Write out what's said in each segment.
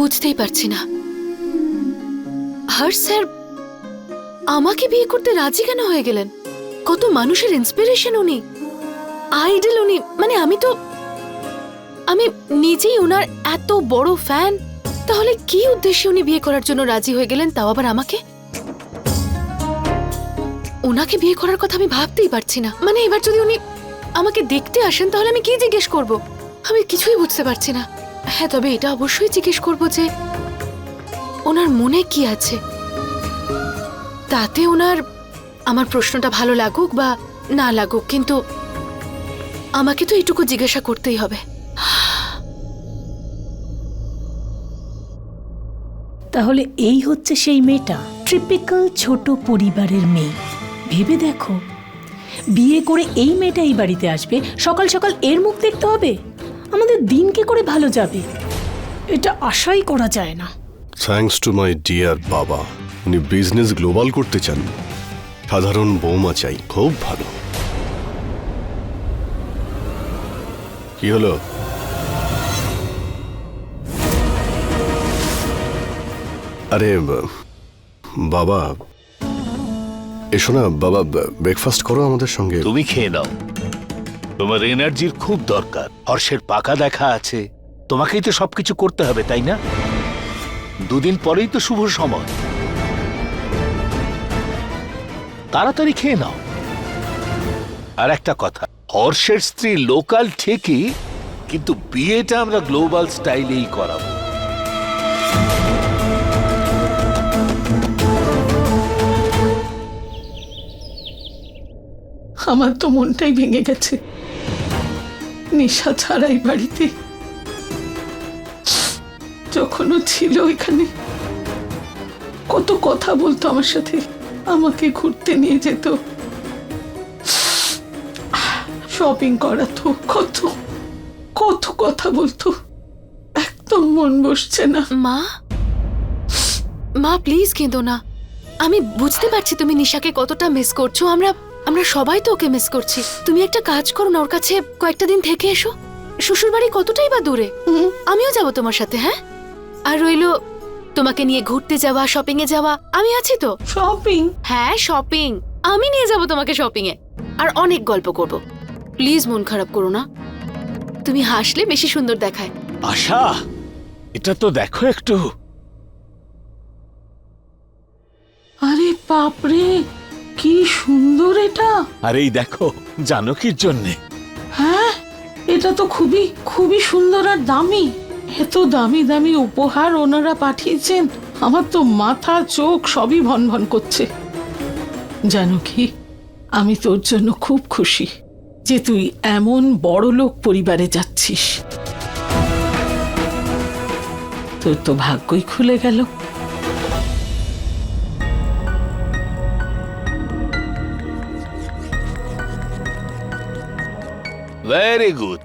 বুঝতেই পারছি না। হর স্যার, আমাকে বিয়ে করতে রাজি কেন হয়ে গেলেন? কত মানুষের ইন্সপিরেশন উনি। আইডল উনি। মানে আমি তো, আমি নিজেই ওনার এত বড় ফ্যান তাহলে কি উদ্দেশ্যে উনি বিয়ে করার জন্য রাজি হয়ে গেলেন তাও আবার আমাকে? ওনাকে বিয়ে করার কথা আমি ভাবতেই পারছি না। মানে এবার যদি উনি আমাকে দেখতে আসেন, তাহলে আমি কি জিজ্ঞেস করব? আমি কিছুই বুঝতে পারছি না। হ্যাঁ তবে এটা অবশ্যই জিজ্ঞেস করব যে ওনার মনে কি আছে? তাতে ওনার আমার প্রশ্নটা ভালো লাগুক বা না লাগুক, কিন্তু আমাকে তো এইটুকু জিজ্ঞাসা করতেই হবে। তাহলে এই হচ্ছে সেই মেয়েটা ট্রিপিক্যাল ছোট পরিবারের মেয়ে। ভেবে দেখো, বিয়ে করে এই মেয়েটা এই বাড়িতে আসবে, সকাল সকাল এর মুখ দেখতে হবে? আমাদের দিন কি করে ভালো যাবে? এটা আশাই করা যায় না। থ্যাঙ্কস টু মাই ডিয়ার বাবা উনি বিজনেস গ্লোবাল করতে চান। সাধারণ বৌমা চাই খুব ভালো। কি হলো? আরে বাবা এসো না বাবা ব্রেকফাস্ট করো আমাদের সঙ্গে। তুমি খেয়ে নাও। তোমার এনার্জির খুব দরকার। হর্ষের পাকা দেখা আছে। তোমাকেই তো সবকিছু করতে হবে, তাই না? দুদিন পরেই তো শুভ সময়। তাড়াতাড়ি খেয়ে নাও। আর একটা কথা, হর্ষের স্ত্রী লোকাল ঠিকই, কিন্তু বিয়েটা আমরা গ্লোবাল স্টাইলেই করাবো। আমার তো মনটাই ভেঙে গেছে। নেশা ছাড়াই বাড়িতে। যখনও ছিল এখানে, কত কথা বলতো আমার সাথে, আমাকে ঘুরতে নিয়ে যেত। শপিং করাতো, কত কত কথা বলতো। একদম মন বসছে না। মা? মা প্লিজ কেঁদো না। আমি বুঝতে পারছি তুমি নিশাকে কতটা মিস করছ। আমরা আমরা সবাই তো ওকে মিস করছি। তুমি একটা কাজ করো না ওর কাছে কয়েকটা দিন থেকে এসো। শ্বশুর বাড়ি কতটাই বা দূরে? আমিও যাব তোমার সাথে হ্যাঁ? আর রইল তোমাকে নিয়ে ঘুরতে যাওয়া শপিং এ যাওয়া। আমি আছি তো। শপিং হ্যাঁ শপিং আমি নিয়ে যাব তোমাকে শপিং এ আর অনেক গল্প করব। প্লিজ মন খারাপ করো না। তুমি হাসলে বেশি সুন্দর দেখায়। আশা এটা তো দেখো একটু। আরে বাপরে! কি সুন্দর এটা। আর এই দেখো জানকীর জন্যে। হ্যাঁ এটা তো খুবই খুবই সুন্দর আর দামি। এত দামি দামি উপহার ওনারা পাঠিয়েছেন আমার তো মাথা চোখ সবই ভন ভন করছে। জানো কি আমি তোর জন্য খুব খুশি যে তুই এমন বড় লোক পরিবারে যাচ্ছিস। তোর তো ভাগ্যই খুলে গেল। ভেরি গুড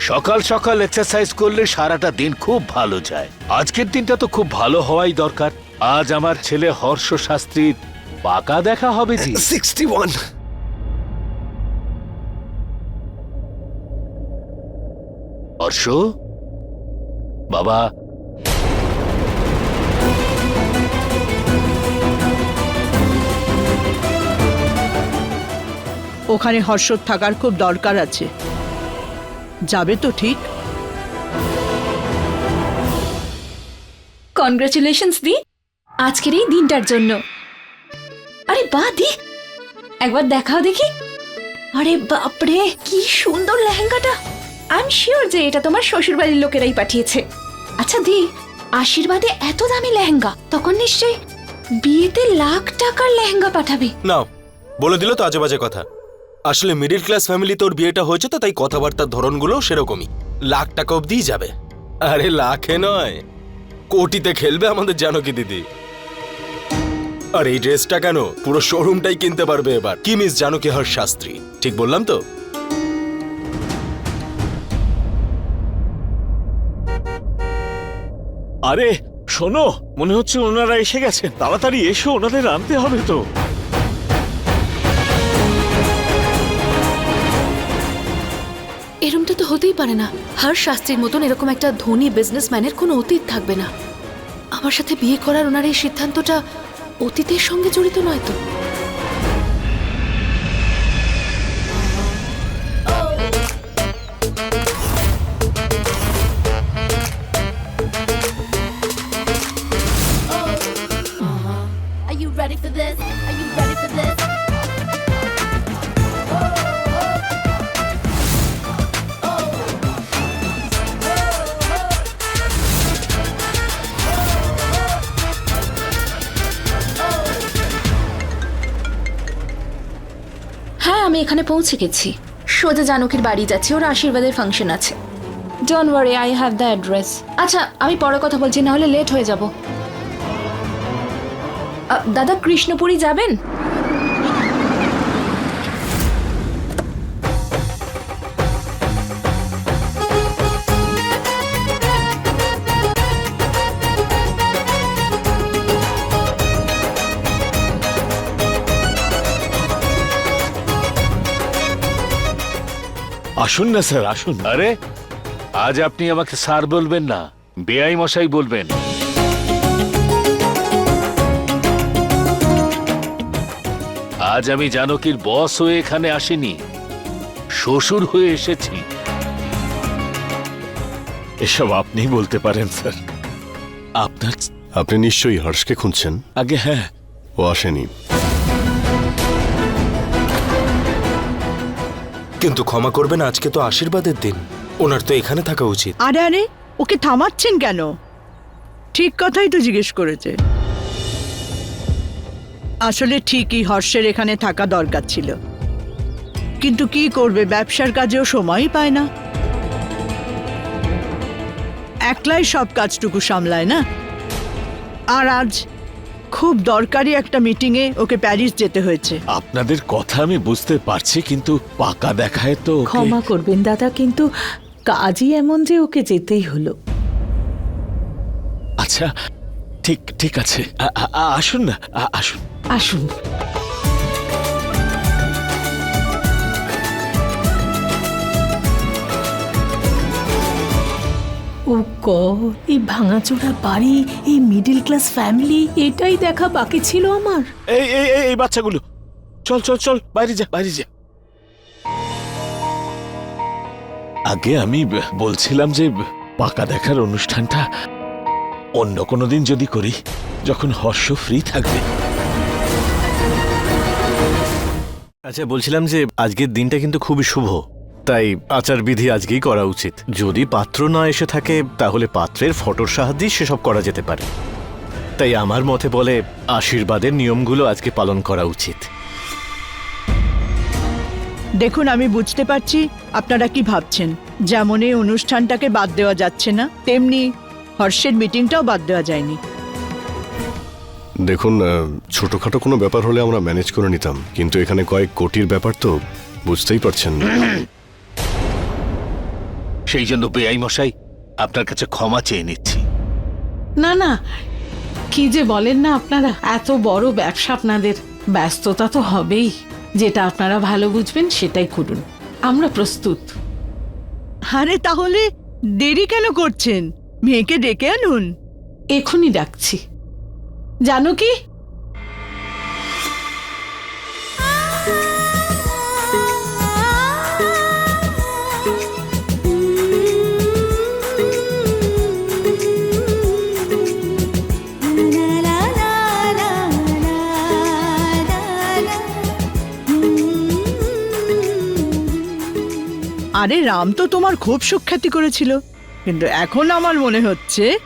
সকাল সকাল এক্সারসাইজ করলে সারাটা দিন খুব ভালো যায়। আজকের দিনটা তো খুব ভালো হওয়াই দরকার। আজ আমার ছেলে হর্ষ শাস্ত্রীর পাকা দেখা হবে জি। Sixty one Harsh? বাবা? ওখানে হর্ষ থাকার খুব দরকার আছে। যাবে তো ঠিক। কনগ্রাচুলেশনস দি। আজকের এই দিনটার জন্য। আরে বা দি। একবার দেখাও দেখি। আরে বাপরে কি সুন্দর লেহেঙ্গাটা। আই এম শিওর যে এটা তোমার শ্বশুরবাড়ির লোকেরাই পাঠিয়েছে। আচ্ছা দি আশীর্বাদে এত দামি লেহেঙ্গা তখন নিশ্চয়ই বিয়েতে লাখ টাকার লেহেঙ্গা পাঠাবে। না বলে দিল তো আজে বাজে কথা। আসলে মিডিল ক্লাস ফ্যামিলি তোর বিয়েটা হয়েছে তো, তাই কথাবার্তার ধরনগুলো সেরকমই। লাখ টাকা অব্দিই যাবে। আরে লাখে নয়। কোটিতে খেলবে আমাদের জানকি দিদি। আর এই ড্রেসটা কেন? পুরো শোরুমটাই কিনতে পারবে এবার। কি মিস জানকি হর শাস্ত্রী? ঠিক বললাম তো? আরে, শোনো, মনে হচ্ছে ওনারা এসে গেছেন। তাড়াতাড়ি এসো, ওনাদের আনতে হবে তো। এরমটা তো হতেই পারে না। হার শাস্ত্রীর মতন এরকম একটা ধনী বিজনেসম্যানের কোনো অতীত থাকবে না। আমার সাথে বিয়ে করার ওনার এই সিদ্ধান্তটা অতীতের সঙ্গে জড়িত নয় তো? হ্যাঁ আমি এখানে পৌঁছে গেছি। সোজা জানকীর বাড়ি যাচ্ছি ওর আশীর্বাদের ফাংশন আছে। Don't worry I have the address আচ্ছা আমি পরে কথা বলছি না হলে লেট হয়ে যাব। দাদা কৃষ্ণপুরী যাবেন? আসুন না স্যার আসুন। আরে আজ আপনি আমাকে স্যার বলবেন না বেআই মশাই বলবেন। আজ আমি জানকীর বস হয়ে এখানে আসিনি শ্বশুর হয়ে এসেছি। এসব আপনি বলতে পারেন স্যার। আপনার আপনি নিশ্চয়ই হর্ষকে খুঁজছেন? আগে হ্যাঁ। ও আসেনি। কিন্তু ক্ষমা করবেন, আজকে তো আশীর্বাদের দিন। ওনার তো এখানে থাকা উচিত। আরে আরে, ওকে থামাচ্ছেন কেন? ঠিক কথাই তো জিজ্ঞেস করেছে। আসলে ঠিকই হর্ষের এখানে থাকা দরকার ছিল। কিন্তু কি করবে, ব্যবসার কাজেও সময়ই পায় না। একলাই সব কাজটুকু সামলায় না। আর আজ খুব দরকারি একটা মিটিংয়ে ওকে প্যারিস যেতে হয়েছে। আপনাদের কথা আমি বুঝতে পারছি কিন্তু পাকা দেখায় তো ওকে- ক্ষমা করবেন দাদা কিন্তু কাজই এমন যে ওকে যেতেই হলো। আচ্ছা ঠিক ঠিক আছে। আ- আ- আ- আসুন না আ- আসুন। আসুন। গড এই ভাঙাচোরা বাড়ি এই মিডিল ক্লাস ফ্যামিলি এটাই দেখা বাকি ছিল আমার। এই এই এই- এই বাচ্চাগুলো। চল চল চল বাইরে যা বাইরে যা। আগে আমি বলছিলাম যে পাকা দেখার অনুষ্ঠানটা অন্য কোনো দিন যদি করি যখন হর্ষ ফ্রি থাকবে। আচ্ছা বলছিলাম যে আজকের দিনটা কিন্তু খুবই শুভ। তাই আচারবিধি আজকেই করা উচিত। যদি পাত্র না এসে থাকে তাহলে পাত্রের ফটোর সাহায্যেই সেসব করা যেতে পারে। তাই আমার মতে বলে আশীর্বাদের নিয়মগুলো আজকে পালন করা উচিত। দেখুন আমি বুঝতে পারছি আপনারা কি ভাবছেন। যেমন এই অনুষ্ঠানটাকে বাদ দেওয়া যাচ্ছে না তেমনি হর্ষের মিটিংটাও বাদ দেওয়া যায়নি। দেখুন ছোটখাটো কোনো ব্যাপার হলে আমরা ম্যানেজ করে নিতাম। কিন্তু এখানে কয়েক কোটির ব্যাপার তো বুঝতেই পারছেন। সেই জন্য বেআই মশাই আপনার কাছে ক্ষমা চেয়ে নিচ্ছি। না না কি যে বলেন না আপনারা এত বড় ব্যবসা আপনাদের ব্যস্ততা তো হবেই। যেটা আপনারা ভালো বুঝবেন সেটাই করুন। আমরা প্রস্তুত। আরে তাহলে দেরি কেন করছেন? মেয়েকে ডেকে আনুন। এখনই ডাকছি। জানো কি? আরে রাম তো তোমার খুব সুখ্যাতি করেছিল। কিন্তু এখন আমার মনে হচ্ছে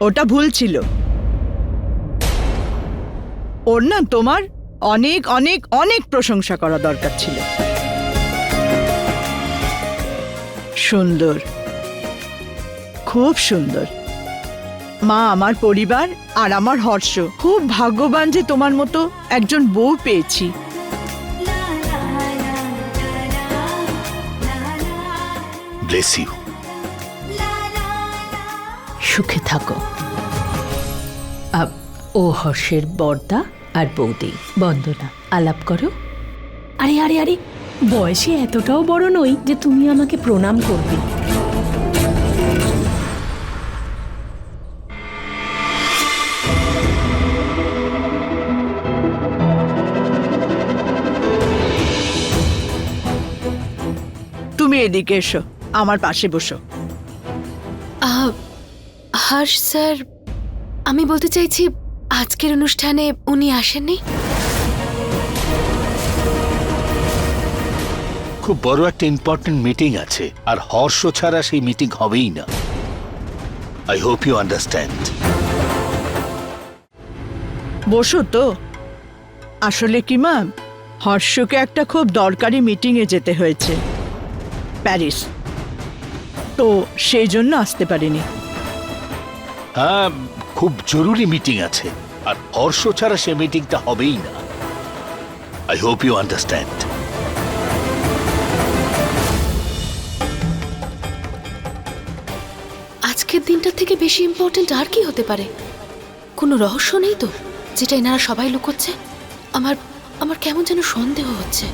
ওটা ভুল ছিল। ওর না তোমার অনেক অনেক অনেক প্রশংসা করা দরকার ছিল। সুন্দর। খুব সুন্দর। মা, আমার পরিবার আর আমার হর্ষ, খুব ভাগ্যবান যে তোমার মতো একজন বউ পেয়েছি। ব্লেস ইউ সুখে থাকো। ও হর্ষের বর্দা আর বৌদি বন্দনা আলাপ করো। আরে আরে আরে বয়সে এতটাও বড় নই যে তুমি আমাকে প্রণাম করবে। তুমি এদিকে এসো। আমার পাশে বসো। আহ, হর্ষ স্যার আমি বলতে চাইছি আজকের অনুষ্ঠানে উনি আসেননি? খুব বড় একটা ইম্পর্টেন্ট মিটিং আছে আর হর্ষ ছাড়া সেই মিটিং হবেই না। আই হোপ ইউ আন্ডারস্ট্যান্ড বসো তো। আসলে কি মা হর্ষকে একটা খুব দরকারি মিটিংয়ে যেতে হয়েছে। প্যারিস। তো সেই জন্য আসতে পারিনি। হ্যাঁ খুব জরুরি মিটিং আছে আর হর্ষ ছাড়া সে মিটিংটা হবেই না। আই হোপ ইউ আন্ডারস্ট্যান্ড আজকের দিনটার থেকে বেশি ইম্পর্ট্যান্ট আর কি হতে পারে? কোনো রহস্য নেই তো যেটা এনারা সবাই লুকোচ্ছে? আমার আমার কেমন যেন সন্দেহ হচ্ছে।